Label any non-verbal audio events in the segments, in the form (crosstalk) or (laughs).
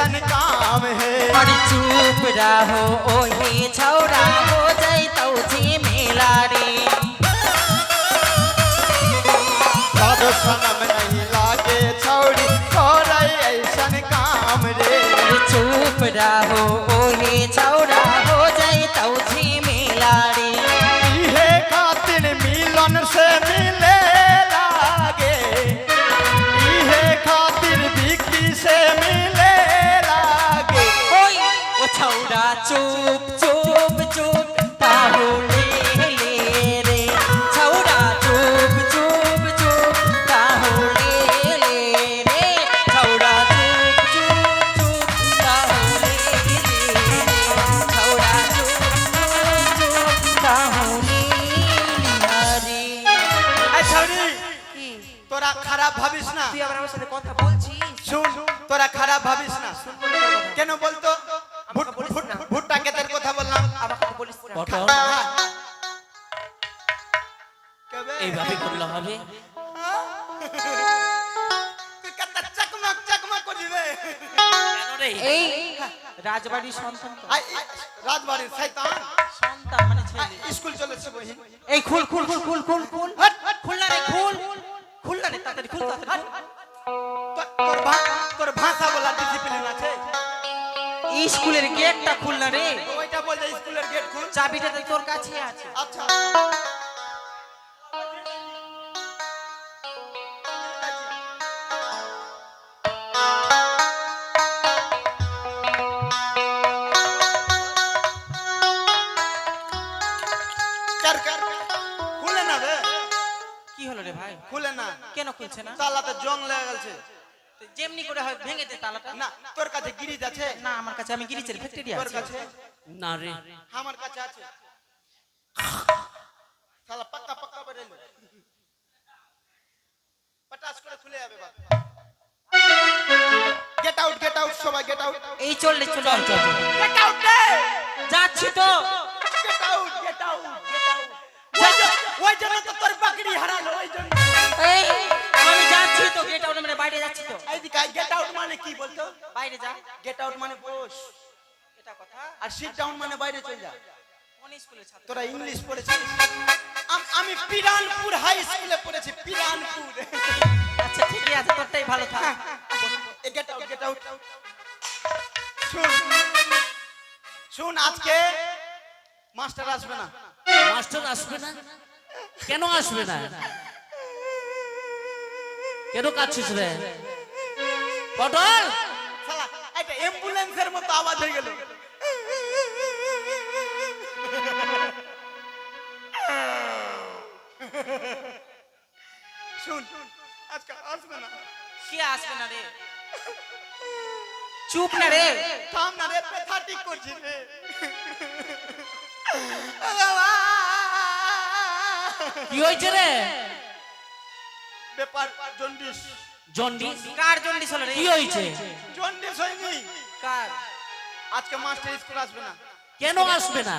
ऐसन काम है। और चुप रहो ओही छौरा हो जैतौ झिमेला रे। लाजो शर्म नहीं लागे छौरी करे ऐसन काम रे। चुप रहो চুপ বলিস না? এইভাবে করলে হবে? তুই কেতে চকমক চকমক করিবে কেন রে? এই। রাজবাড়ির সন্তান রাজবাড়ির শয়তান। সন্তান মানে ছেলে। স্কুল চলেছে বহিন এই খুল খুল খুল খুল খুল খুল। খুল না রে খুল। খুল না রে তাড়াতাড়ি খুল তাড়াতাড়ি তোর তোর ভাষা বলা ডিসিপ্লিন আছে। স্কুলের গেটটা খুল না রে। তো ওইটা বল যে স্কুলের গেট খুল। চাবিটা তো তোর কাছে আছে। আচ্ছা। কি হলো রে ভাই? খুলে না। কেন খুলছে না? তালাতে জং লেগে গেছে। যেমনি করে হয় ভেঙে দে তালাটা। না তোর কাছে গিরিজ আছে? না আমার কাছে আমি গিরিচের ফ্যাক্টরি তোর কাছে? না রে আমার কাছে আছে। শালা পাক্কা পাক্কা বেরেলো পটাস করে খুলে যাবে বাপ। গেট আউট গেট আউট সবাই গেট আউট এই চললে চল চল। গেট আউট রে যাচ্ছি তো। Get out get out get out ওই জন্য তো তোর বাকরি হারালো ওই জন্য। এই আমি যাচ্ছি তো গেট আউট মানে বাইরে যাচ্ছি তো। এইদিকে গেট আউট মানে কি বলতো? বাইরে যা। গেট আউট মানে বস। আর সিট ডাউন মানে বাইরে চলে যা। তোরা ইংলিশ পড়েছিস? আমি পিরানপুর হাই স্কুলে পড়েছি পিরানপুর। আচ্ছা ঠিকই আছে তোরটাই ভালো থাক। গেট আউট গেট আউট শুন শুন আজকে মাস্টার আসবে না। মাস্টার আসবে না? কেন আসবে না? কেন কাচ্ছিস রে? পটল? একটা অ্যাম্বুলেন্সের মতো আওয়াজ হয়ে গেল। শুন আজকে আসবে না। কে আসবে না রে? চুপ না রে। থাম না রে পেথাটিক করছিস রে। কি হয়েছে রে? ব্যাপার জন্ডিস। জন্ডিস? কার জন্ডিস হলো রে? কি হয়েছে? জন্ডিস হয়নি। কার? আজকে মাস্টার স্কুল আসবে না। কেন আসবে না?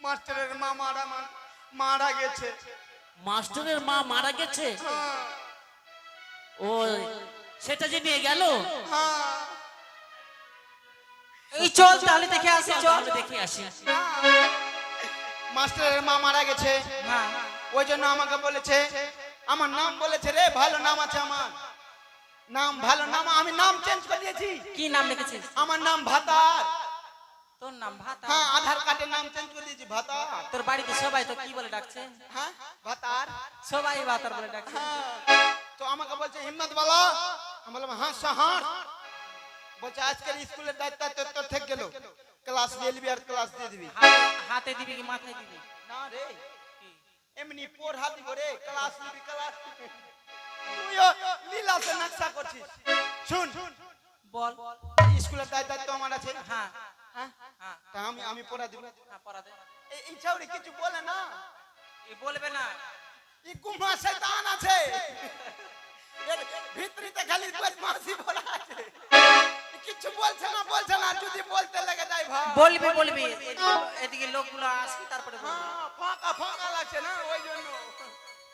মাস্টারের মা মারা মা- মারা গেছে। মাস্টারের মা মারা গেছে? হ্যাঁ, ও সেটা যে নিয়ে গেল? হ্যাঁ, এই চল তাহলে দেখে আসি চল দেখে আসি। মাস্টারের মা মারা গেছে। হ্যাঁ। ওই জন্য আমাকে বলেছে আমার নাম বলেছে রে ভালো নাম আছে আমার। নাম ভালো নাম আমি নাম চেঞ্জ করে দিয়েছি কি নাম লিখেছিস আমার নাম ভাতার। তোর নাম ভাতা হ্যাঁ আধার কার্ডে নাম চেঞ্জ করে দিয়েছি ভাতার। তোর বাড়িতে সবাই তো কি বলে ডাকছে? হ্যাঁ ভাতার। সবাই ভাতার বলে ডাকছে। হ্যাঁ। তো আমাকে বলছে হিম্মত বলো। আমি বললাম হ্যাঁ সাহার বলছে আজকের স্কুলের দায়িত্ব তোর তোর থেকে গেল। ক্লাস দিয়ে নিবি আর ক্লাস দিয়ে দিবি। হাতে দিবি কি মাথায় দিবি? না রে। এমনি পোর হাত দিব রে ক্লাস নিবি ক্লাস তুইও লীলাতে নকশা করছিস। শুন বল স্কুলের দায় দায়িত্ব আমার আছে? হ্যাঁ। হ্যাঁ? হ্যাঁ। তা আমি আমি পড়া দিব। হ্যাঁ পড়া দে। এই ছাউরি কিছু বলে না। এই বলবে না। এই গুমা শয়তান আছে। ভিতরিতে খালি বদমাশি ভরা আছে। কিছু বলছে না বলছে না যদি বলতে লেগে যায় ভাই। বলবি বলবি। এদিকে- লোকগুলো আসবে তারপরে হ্যাঁ ফাঁকা ফাঁকা লাগছে না ওই জন্য।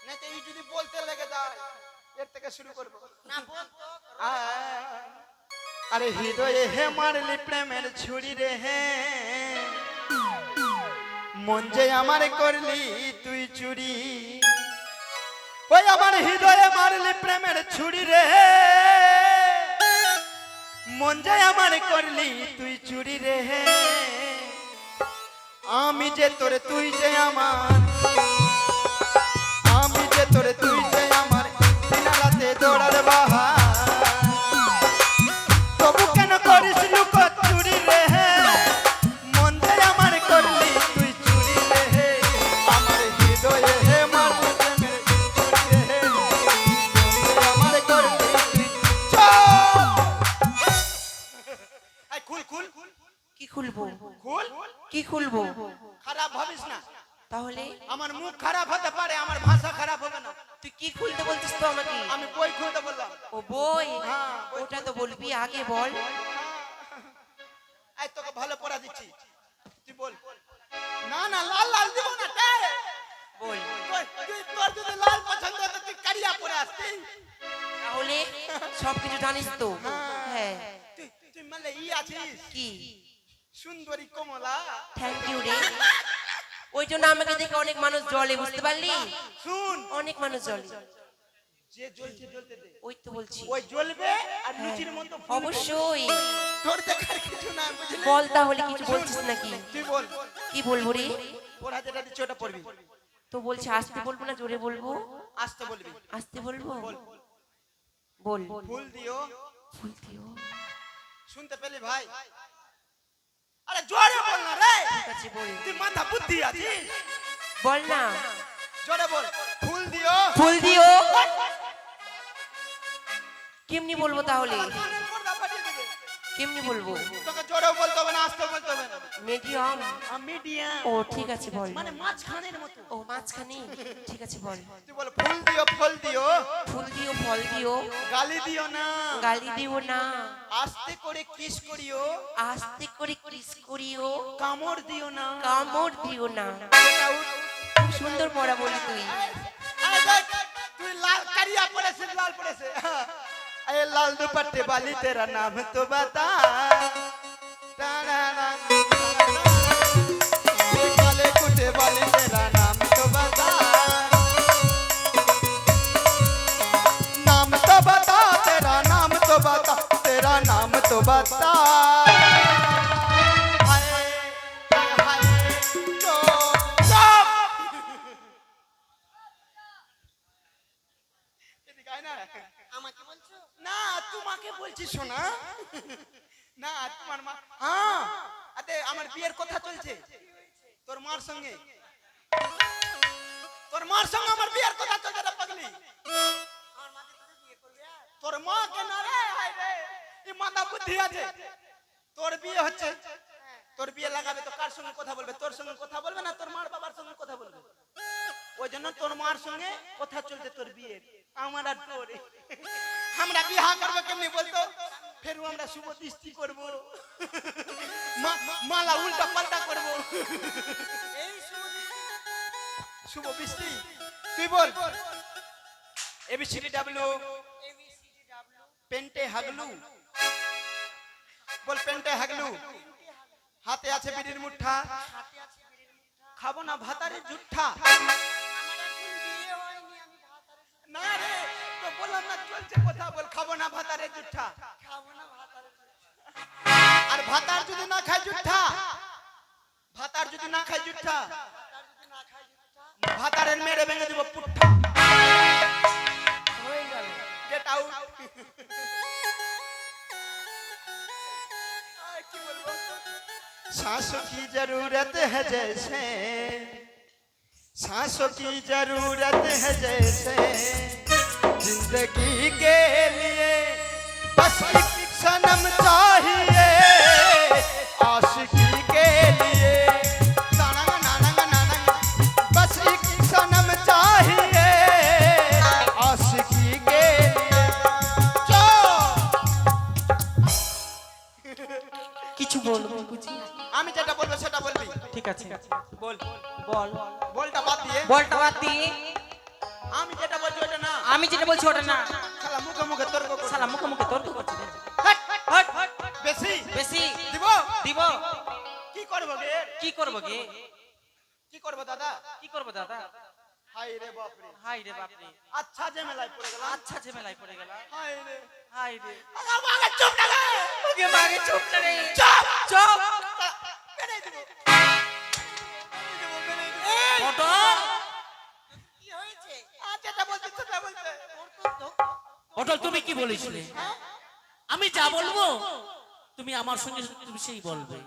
না তো এই যদি বলতে লেগে যায় এর থেকে শুরু করব। আরে হৃদয়ে হে মারলি প্রেমের ছুরি রে হে। মন যে আমার করলি তুই চুরি। ওই আমার হৃদয়ে মারলি প্রেমের ছুরি রে হে। মন যায় আমার করলি তুই চুরি রে। আমি যে তোরে, তুই যে আমার। আমি যে তোরে, তুই যে আমার। দৌড়ার বাহার কি খুলবো? খারাপ ভাবিস না। তাহলে? আমার মুখ খারাপ হতে পারে আমার ভাষা খারাপ হবে না। তুই কি খুলতে বলছিস তো আমাকে? আমি বই খুলতে বললাম। ও বই? হ্যাঁ, ওটা তো বলবি আগে বল। এই তোকে ভালো পড়া দিচ্ছি। তুই বল। না না লাল লাল দিব না তে বল। তুই- তোর যদি লাল পছন্দ হতো তুই কারিয়া পরে আসতি। তাহলে সবকিছু জানিস তো? হ্যাঁ। তুই তুই মানে ই আছিস। কি? সুন্দরী কমলা। থ্যাংক ইউ রে। ওই জন্য আমাকে দেখে অনেক মানুষ জলে বুঝতে পারলি? শুন। অনেক মানুষ জলে যে জ্বলছে জ্বলতে দে। ওই তো বলছি। ওই জ্বলবে আর লুচির মতো অবশ্যই। তোর দেখার কিছু না বুঝলি? বল তাহলে কিছু বলছিস নাকি? তুই বল। কি বলব রে? পড়া যেটা দিচ্ছি ওটা পড়বি। তো বলছি আসতে বলব না জোরে বলব? আসতে বলবি। আসতে বলব? বল। বল। ফুল দিও। ফুল দিও। শুনতে পেলি ভাই? আরে জোরে বল না রে। ঠিক আছে বল। তুই মাথা বুদ্ধি আছিস? বল না। জোরে বল। ফুল দিও। ফুল দিও। কেমনি বলব তাহলে? কেমনি বলব? তোকে জোরেও বলতে হবে না আসতেও বলতে হবে না। মিডিয়াম। মিডিয়াম। ও ঠিক আছে বল। মানে মাঝখানের মতো। ও মাঝখানে। ঠিক আছে বল। তুই বল ফুল দিও ফল দিও। ফুল দিও ফল দিও। গালি দিও না। গালি দিও না। আস্তে করে কিস করিও। আস্তে করে কিস করিও। কামড় দিও না। কামড় দিও না। খুব সুন্দর পড়া বলি তুই। তুই লাল কারিয়া পড়েছিস লাল পড়েছে ए लाल दुपट्टे वाली तेरा नाम तो बता काले कुटे वाली तेरा नाम तो बता नाम तेरा नाम तो बता तेरा नाम तो बता আমার বিয়ের কথা চলছে। তোর মার সঙ্গে। তোর মার সঙ্গে আমার বিয়ের কথা চলছে রে পাগলি। তোর মা কেন রে? হায় রে এই মাথা বুদ্ধি আছে। তোর বিয়ে হচ্ছে। তোর বিয়ে লাগাবে তো কার সঙ্গে কথা বলবে? তোর সঙ্গে কথা বলবে না তোর মার বাবার সঙ্গে কথা বলবে? ওই জন্য তোর মার সঙ্গে কথা চলছে তোর বিয়ে আমার আর তোর আমরা বিহা করব কেমনি বলতো? ফের আমরা শুভ দৃষ্টি করব। মালা উল্টা পাল্টা করব। শুভ বৃষ্টি। তুই বল। ABCD W পেন্টে হাগলু। বল পেন্টে হাগলু। হাতে আছে বিড়ির মুঠা। খাব না ভাতারে জুঠা। না রে। বললাম না চলছে কথা বল খাবো না ভাতারে জুঠা আর ভাতার যদি না খায় জুঠা ভাতার যদি না খায় জুঠা ভাতারের মেরে ভেঙে দিব পুঠা গেট আউট सांसों की जरूरत है जैसे सांसों की जरूरत है जैसे जिंदगी के लिए बस एक सनम चाहिए आशिकी के लिए नानंग नानंग नानंग बस एक सनम चाहिए आशिकी के लिए चो কিছু বলবো বুঝি আমি যেটা বলবো সেটা বলবি ঠিক আছে বল বল বলটা বাদ দিয়ে বলটা বাদ দিয়ে আমি যেটা বলছি ওটা না আমি যেটা বলছি ওটা না। শালা মুখে মুখে তর্ক করছে শালা মুখে মুখে তর্ক করছিস। হাট, হট, হট। বেশি। বেশি। দিব? দিব। কি করব গে? কি করব গে? কি করব দাদা? কি করব দাদা? হাই রে বাপ রে। হাই রে বাপরে আচ্ছা ঝামেলায় পড়ে গেলাম। আচ্ছা ঝেমেলায় পড়ে গেল হাই রে। হাই রে। আগে চুপ না গে ওকে মাগে চুপ না রে। চুপ। চুপ। পটল তুমি কি বলেছিলে আমি যা বলবো তুমি আমার সঙ্গে তুমি সেই বলবে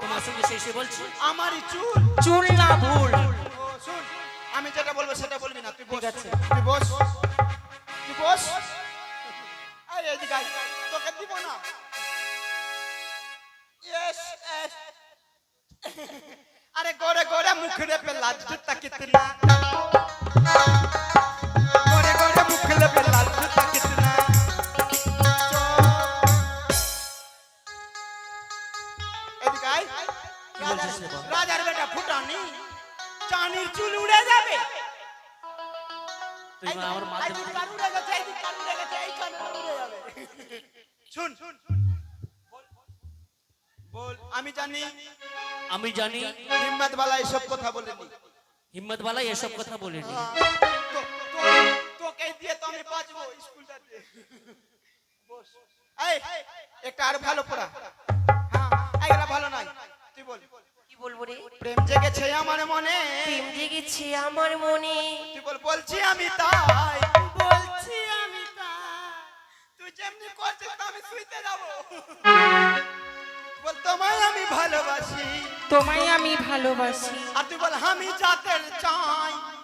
তোমার সঙ্গে সেই সে বলছি আমারই চুল চুল না ভুল ও শুন আমি যেটা বলবো সেটা বলবি না তুই বস ঠিক আছে। তুই বস তুই বস আরে এদিকে আয়, তোকে দিব না ইয়েস আরে গোরে গোরে মুখরে पे लाज कितना বেটা চানির চুল উড়ে যাবে। তুমি আমার মাঝে এইদিক উড়ে গেছে এইদিক কার উড়ে গেছে এইখানে উড়ে যাবে। শুন। বল। আমি জানি আমি জানি হিম্মত বালা এসব কথা বলেনি। হিম্মত বালা এসব কথা বলিনি। তোকে দিয়ে তো আমি বাঁচবো স্কুলটাতে। বস। এই একটা আর ভালো পড়া। হ্যাঁ এগুলা ভালো নয়। তুই বল। বলব রে? প্রেম জেগেছে আমার মনে। প্রেম জেগেছে আমার মনে। তুই বল বলছি আমি তাই। বলছি আমি তাই। তুই যেমনি করছিস আমি শুইতে যাব। বল তোমায় আমি ভালোবাসি। তোমায় আমি ভালোবাসি। আর তুই বল আমি জাতের চাই।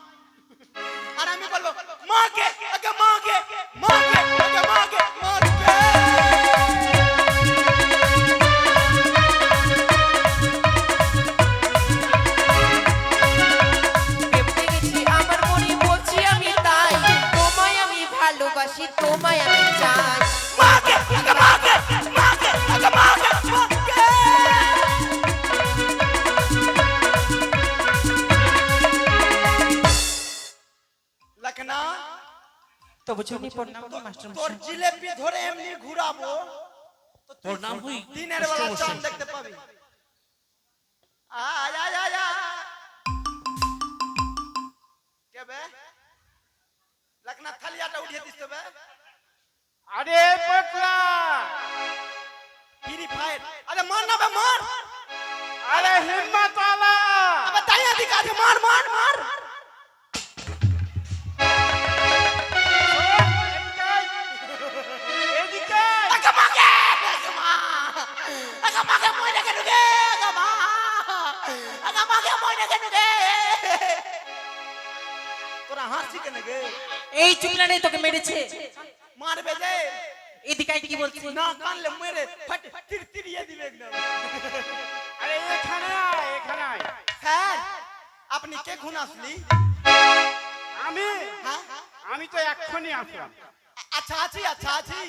আরে মার। না বে মার আরে হিম্মত আলা। আবে দাইয়া দিকে আছে মার মার মার। এদিকে। তোরা এই চুলটা নেই তোকে মেরেছে। মারবে যে। এদিকে কি না কানলে মেরে ফাট তির দিবে একদম। আরে এখানে আয় এখানে আয়। স্যার আপনি কে খুন আসলি? আমি? হ্যাঁ? আমি তো এক্ষুনি আসলাম। আচ্ছা আছি আচ্ছা আছি।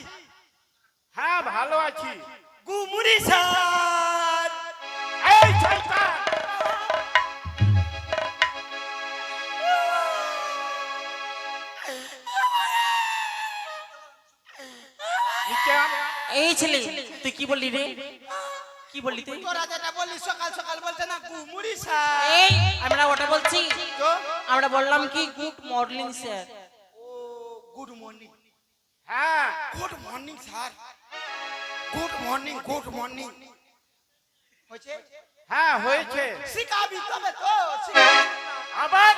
হ্যাঁ ভালো আছি। গুমুরি স্যার। এই শয়তান এই ছেলে। তুই কি বললি রে? কি বললি তুই? তোরা যেটা বললি সকাল সকাল বলছে না গুমুরি স্যার এই আমরা ওটা বলছি। আমরা বললাম কি গুড মর্নিং স্যার। ও গুড মর্নিং। হ্যাঁ good morning sir. Good morning good morning. হয়েছে? হ্যাঁ হয়েছে। শিখাবি তবে তো শিখাবি। আবার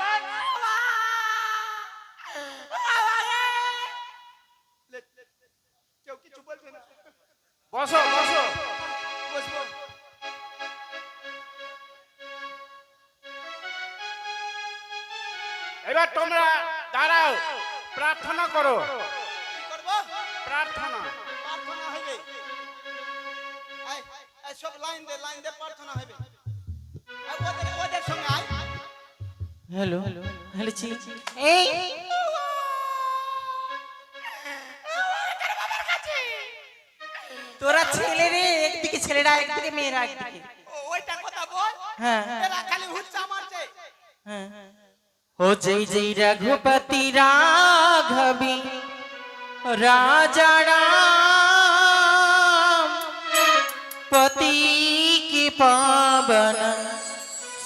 লে- লে- কেউ কিছু বলবে না বসো বসো। বসবো এবার তোমরা দাঁড়াও প্রার্থনা করো। কি করব প্রার্থনা। প্রার্থনা আয়, সব লাইন দে লাইন দে প্রার্থনা আয়, ওদের ওদের সঙ্গে হ্যালো হ্যালো ছি এই ছেলেরা একদিকে মেয়েরা একদিকে ও, ওইটা কথা বল হ্যাঁ হ্যাঁ এরা খালি হুচ্চা মারছে হ্যাঁ हो जय जय रघुपति राघवी राजा राम पति की पावन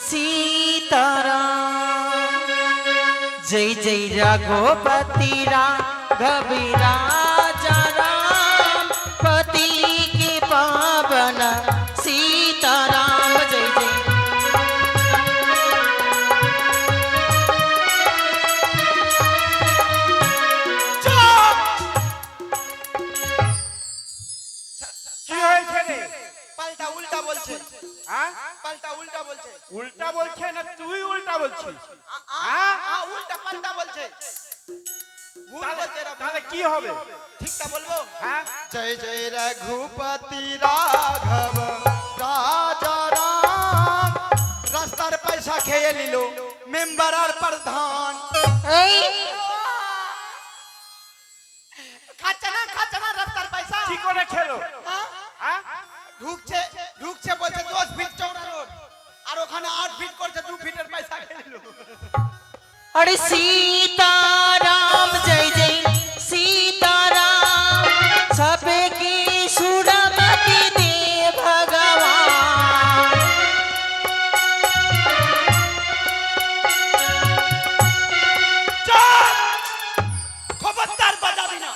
सीताराम जय जय रघुपति राघवी राजा উল্টা বলছে। হ্যাঁ পাল্টা উল্টা বলছে। উল্টা বলছে না তুই উল্টা বলছিস? হ্যাঁ? উল্টা পাল্টা বলছে। তাহলে বলছে এরা। তাহলে কি হবে? ঠিকটা বলব? হ্যাঁ? জয় জয় রঘুপতি রাঘব রাজা রাম। রাস্তার পয়সা খেয়ে নিল মেম্বার আর প্রধান। এই! খাচ্ছে না খাচ্ছে না রাস্তার পয়সা। কি করে খেলো? হ্যাঁ? হ্যাঁ? ঢুকছে সে বলছে দশ ফিট চওড়া রোড। আর ওখানে আট ফিট করছে দু ফিটের পয়সা খেলো আরে সীতারাম জয় জয়। সীতারাম সবে কি সুরমতি দে ভগবান? খবরদার বাজাবি না।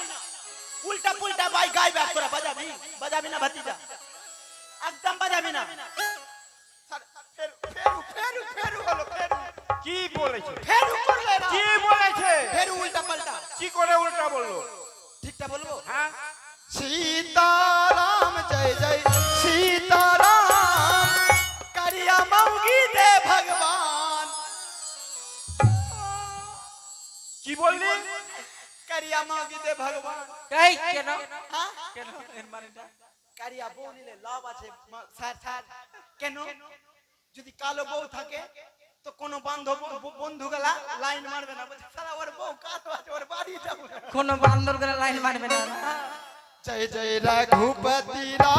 উল্টা পুল্টা বাই গাই ব্যাগ করে বাজাবি। বাজাবি না ভাতিজা? না। কি বলেছে? ফেরু কি বলেছে? ফেরু উল্টা পাল্টা কি করে উল্টা বলল? ঠিকটা বলব? হ্যাঁ। সীতারাম জয় জয়। সীতারাম কারিয়া মাউগি দে ভগবান। কি বললি? কারিয়া মাউগি দে ভগবান। কেন? হ্যাঁ? কেন? এর মানেটা? কারিয়া বউ নিলে লাভ আছে স্যার স্যার। কেন? যদি কালো বউ থাকে তো কোন বান্ধব বন্ধু গেলা লাইন মারবে না। বলছে সারা ওর বউ কালো আছে ওর বাড়ি যাব কোন বান্ধব গেলা লাইন মারবে না। জয় জয় রাঘুপতি রা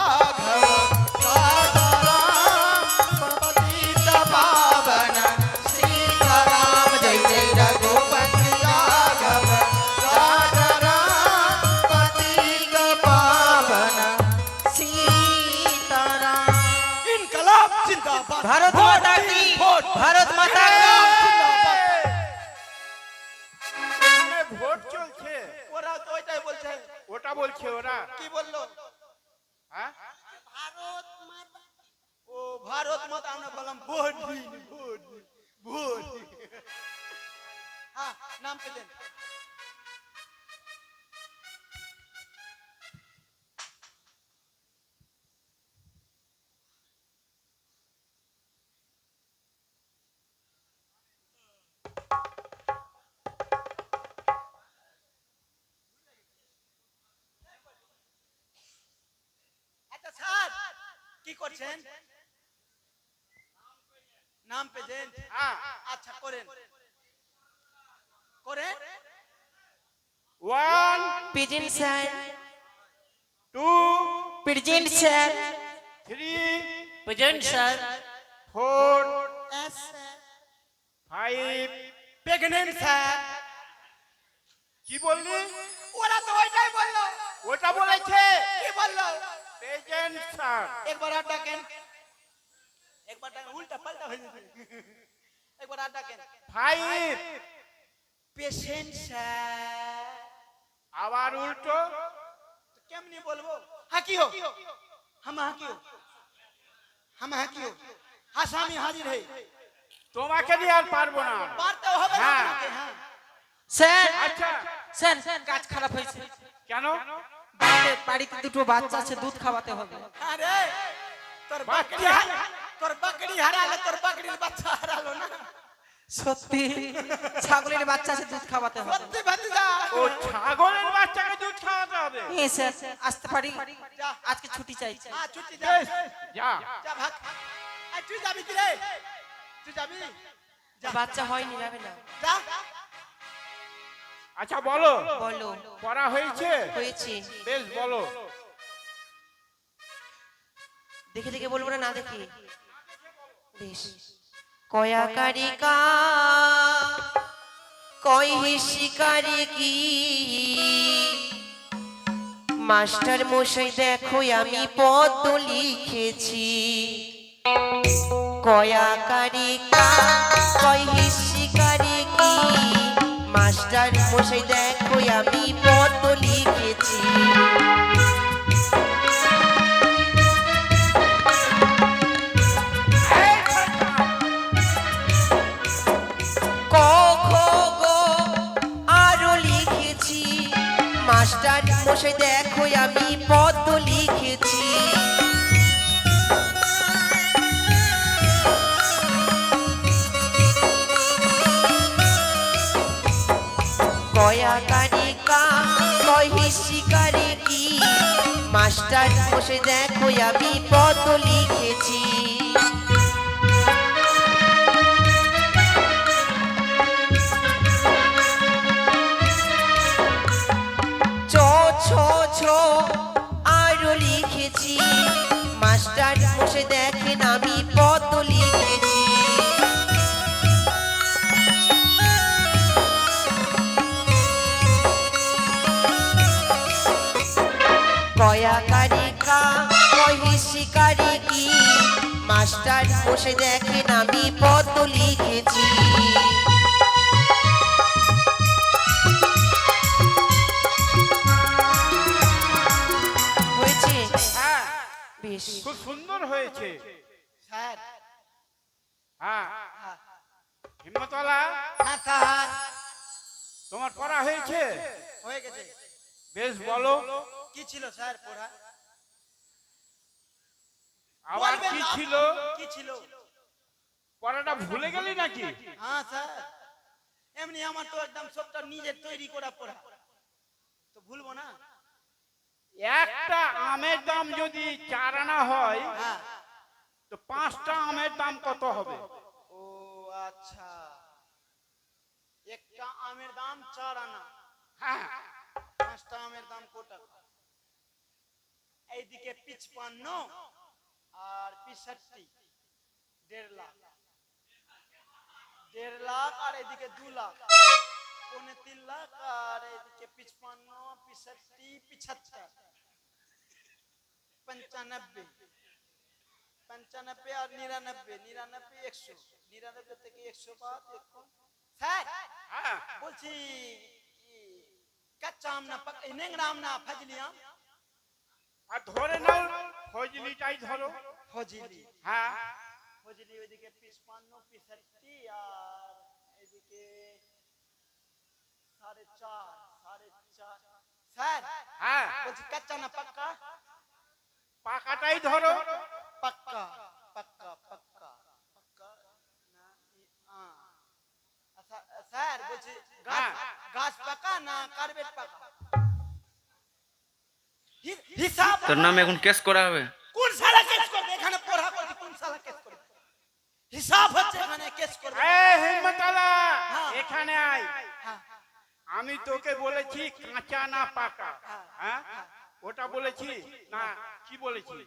ভারত মাতা হ্যাঁ, ভোট চলছে। ওরা তো ওইটাই বলছে। ওটা বলছে ওরা। কি বলল? হ্যাঁ? ভারত ও ভারত মাতা আমরা বললাম ভোট ভোট ভোট হ্যাঁ, নাম পেলেন করছেন? নাম পেজেন্ট হ্যাঁ। আচ্ছা করেন। করেন। One. Present sir. Two. Present sir. Three. Present sir. Four. Yes. Five. Pregnant sir. কি বললি? ওরা তো ওইটাই বলল। ওটা বলেছে। কি বলল? প্রেজেন্ট স্যার একবার আর ডাকেন একবার ডাকেন উল্টা পাল্টা হয়ে যাবে একবার আর ডাকেন ফাইভ পেশেন্ট স্যার আবার উল্টো কেমনি বলবো হ্যাঁ কি হো हम हाँ की हो हम हाँ की हो আসামি হাজির হই তোমাকে দিয়ে আর পারবো না পারতে হবে না হ্যাঁ। আপনাকে, হ্যাঁ স্যার আচ্ছা স্যার কাজ খারাপ হয়েছে কেন বাড়িতে বাড়িতে দুটো বাচ্চা আছে দুধ খাওয়াতে হবে। আরে তোর? হারা- তোর বাকরি হারালে তোর বাকরির বাচ্চা হারালো না। সত্যি ছাগলের বাচ্চা আছে দুধ খাওয়াতে হবে। সত্যি ভাতিজা ও ছাগলের বাচ্চাকে দুধ খাওয়াতে হবে? এ স্যার আসতে পারি। যা। আজকে ছুটি চাইছি হ্যাঁ ছুটি যা। যা। যা ভাগ। আই তুই যাবি কি রে? তুই যাবি? যা। বাচ্চা হয়নি যাবে না। যা। আচ্ছা বলো। বলো। পড়া হয়েছে? হয়েছে। বেশ বলো। দেখে দেখে বলব না না দেখে? বেশ। কয়া কারিকা কই শিকারে কি? মাস্টার মশাই দেখো আমি পদ্ম লিখেছি। কয়াকারে কা কই শিকারে কি মাস্টার মশাই দেখো আমি পত লিখেছি। কয়াকারি কা কহি শিকারে কি? মাস্টার বসে দেখো আমি পত লিখেছি। মাস্টার বসে দেখেন আমি পদ্ম লিখেছি। হয়েছে? হ্যাঁ। বেশ। খুব সুন্দর হয়েছে। স্যার। হ্যাঁ। হিম্মতলা হ্যাঁ স্যার। তোমার পড়া হয়েছে? হয়ে গেছে বেশ বলো। কি ছিল স্যার পড়া? আবার কি ছিল? কি ছিল? পড়াটা ভুলে গেলি নাকি? হ্যাঁ স্যার। এমনি আমার তো একদম সবটা নিজের তৈরি করা পড়া। তো ভুলবো না। একটা আমের দাম যদি চার আনা হয় হ্যাঁ। তো পাঁচটা আমের দাম কত হবে? ও আচ্ছা। একটা আমের দাম চার আনা। হ্যাঁ। পাঁচটা আমের দাম কত টাকা এইদিকে পিচপান্ন আর পিষট্টি দেড় লাখ দেড় লাখ আর এদিকে দু লাখ পৌনে তিন লাখ আর এদিকে পিচপান্ন পিষট্টি পিছাত্তর পঞ্চানব্বই পঞ্চানব্বই আর নিরানব্বই নিরানব্বই একশো নিরানব্বই থেকে একশো বাদ একশো স্যার হ্যাঁ বলছি ই, কাঁচা আম না পাক এই নেংরা আম না ফাজলি আম আর ধরে নাও ফজলিটাই ধরো। ফজলি। হ্যাঁ। ফজলি ওইদিকে পিসপান্ন পিসাত্তি আর এদিকে সাড়ে চার সাড়ে চার। স্যার হ্যাঁ। বলছি কাঁচা না পাক্কা পাকাটাই ধরো। পাক্কা পাক্কা পাক্কা পাক্কা না আ। আচ্ছা, স্যার বলছি গাছ হ্যাঁ। গাছ পাকা না কার্বেট পাকা? হিসাব তোর নামে এখন কেস করা হবে। কোন সালা কেস করবে? এখানে পড়া করবে কোন সালা কেস করবে? হিসাব হচ্ছে এখানে কেস করবে। এ হিম্মতলা হ্যাঁ। এখানে আয়। হ্যাঁ, আমি তোকে বলেছি কাঁচা না পাকা। হ্যাঁ? ওটা বলেছি? না কি বলেছি?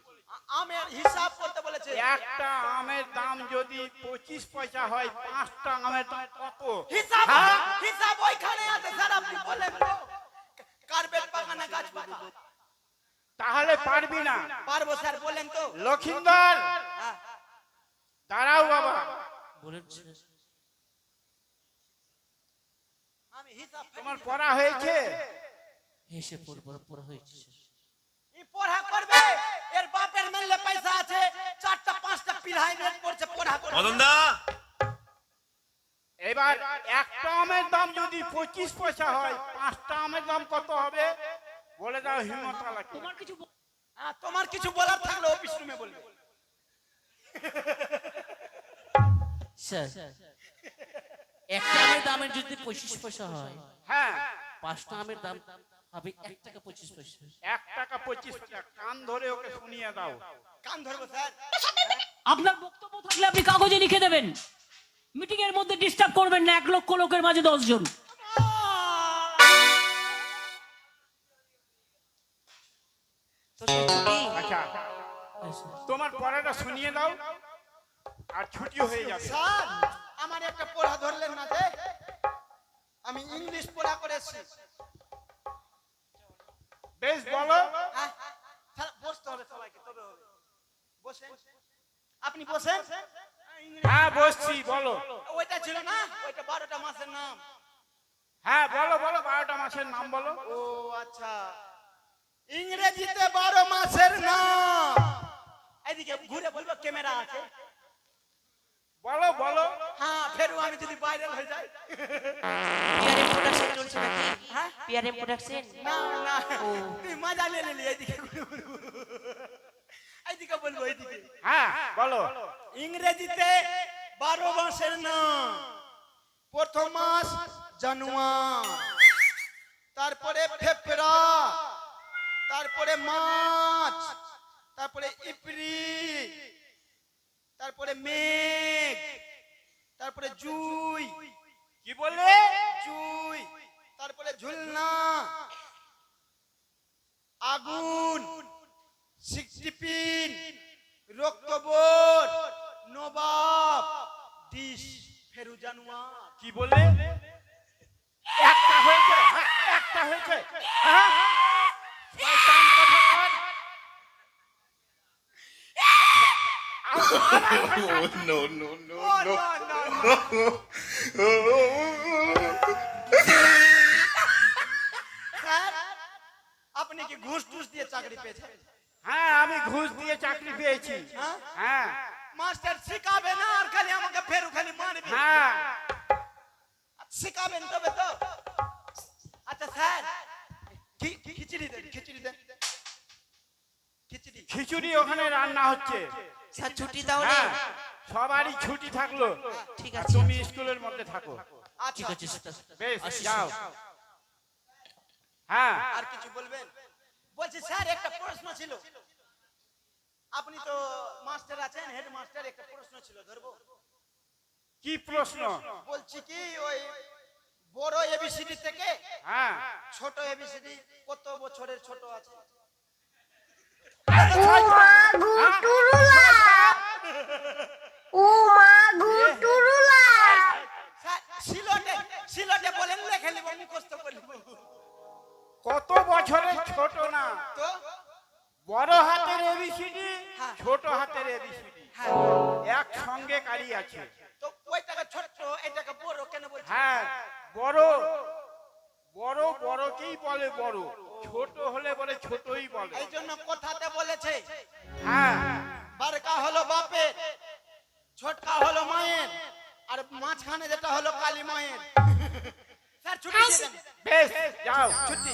আমের হিসাব করতে বলেছে। একটা আমের দাম যদি পঁচিশ পয়সা হয় পাঁচটা আমের দাম কত? হিসাব হ্যাঁ? হিসাব ওইখানে আছে স্যার আপনি বলেন। তো কার্বেট পাকা না গাছ পাকা তাহলে পারবি না। পারব স্যার বলেন তো। লক্ষিন্দর! হ্যাঁ, দাঁড়াও বাবা। বলেছে। তোমার পড়া হয়েছে? হেসে পড় পড় হয়েছে। পড়া করবে? এর বাপের মেলে পয়সা আছে। চারটা পাঁচটা পিড়াই রেট পড়ছে পড়া করবে। মদনদা! এবার একটা আমের দাম যদি পঁচিশ পয়সা হয় পাঁচটা আমের দাম কত হবে? বলে দাও তোমার কিছু তোমার কিছু বলার থাকলে অফিস রুমে বলবে। স্যার একটা আমের দামের যদি পঁচিশ পয়সা হয় হ্যাঁ। পাঁচটা আমের দাম হবে এক টাকা পঁচিশ পয়সা। এক টাকা পঁচিশ পয়সা। কান ধরে ওকে শুনিয়ে দাও। কান ধরবো স্যার। আপনার বক্তব্য থাকলে আপনি কাগজে লিখে দেবেন। মিটিং এর মধ্যে ডিস্টার্ব করবেন না এক লক্ষ লোকের মাঝে দশ জন ছুটি আচ্ছা তোমার পড়াটা শুনিয়ে দাও আর ছুটি হয়ে যাবে। স্যার আমার একটা পড়া ধরলেন না যে? আমি ইংলিশ পড়া করে এসছি বেশ বলো। স্যার, বসতে হবে সবাইকে তবে হবে। বসেন। আপনি বসেন? হ্যাঁ বসছি বলো। ওইটা ছিল না? ওইটা বারোটা মাসের নাম। হ্যাঁ বলো বলো বারোটা মাসের নাম বলো। ও আচ্ছা। ইংরেজিতে বারো মাসের নাম এদিকে ঘুরে বলব ক্যামেরা আছে। বলো বলো। হ্যাঁ ফের আমি যদি ভাইরাল হয়ে যাই। পিয়ারে প্রোডাকশন চলছে নাকি? হ্যাঁ? পিয়ারে প্রোডাকশন না না। তুই মজা নিয়ে নিলি এইদিকে ঘুরে বলব। এইদিকে বলব এইদিকে হ্যাঁ বলো। ইংরেজিতে বারো মাসের নাম প্রথম মাস জানুয়ারি। তারপরে ফেফড়া তারপরে মাছ তারপরে এপ্রিল তারপরে মেঘ তারপরে জুই। কি বললে? জুই তারপরে ঝুলনা আগুন সিক্সটিপিন রক্তবোর নবাব ডিস ফেরু জানুয়ার কি বললে? একটা হয়েছে হ্যাঁ, একটা হয়েছে। হ্যাঁ? শয়তান কোথাকার। (laughs) no, no, no, ও, no. না, না, না। স্যার, আপনি কি ঘুষ টুস দিয়ে চাকরি পেয়েছেন হ্যাঁ আমি ঘুষ দিয়ে চাকরি পেয়েছি হ্যাঁ? হ্যাঁ মাস্টার শিখাবে না আর খালি আমাকে ফেরু খালি মারবে হ্যাঁ শিখাবেন তবে তো আচ্ছা স্যার কি- খিচুড়ি দেন খিচুড়ি দেন খিচুড়ি ওখানে রান্না হচ্ছে। স্যার ছুটি দাও রে হ্যাঁ সবারই ছুটি থাকল। ঠিক আছে তুমি স্কুলের মধ্যে থাকো। আচ্ছা ঠিক আছে বেশ যাও। হ্যাঁ। আর কিছু বলবেন? বলছি স্যার একটা প্রশ্ন ছিল। আপনি তো মাস্টার আছেন হেড মাস্টার একটা প্রশ্ন ছিল ধরবো। কি প্রশ্ন? বলছি কি ওই বড় এবিসিডি থেকে হ্যাঁ। ছোট এবিসিডি কত বছরের ছোট আছে? সিলটে সিলটে বলেন লেখে নিব মুখস্থ করে কত বছরের ছোট না। তো? বড় হাতের এবিসিডি হ্যাঁ। ছোট হাতের এবিসিডি হ্যাঁ। এক সঙ্গে কারি আছে। তো ওইটাকে ছোট এটাকে বড় কেন বলছি হ্যাঁ বড়। বড় বড়কেই বলে বড়। ছোট হলে বলে ছোটই বলে। এই জন্য কথাতে বলেছে হ্যাঁ। বারকা হলো বাপের ছোটকা হলো মায়ের আর মাঝখানে যেটা হলো কালী মায়ের। স্যার ছুটি বেশ যাও। ছুটি।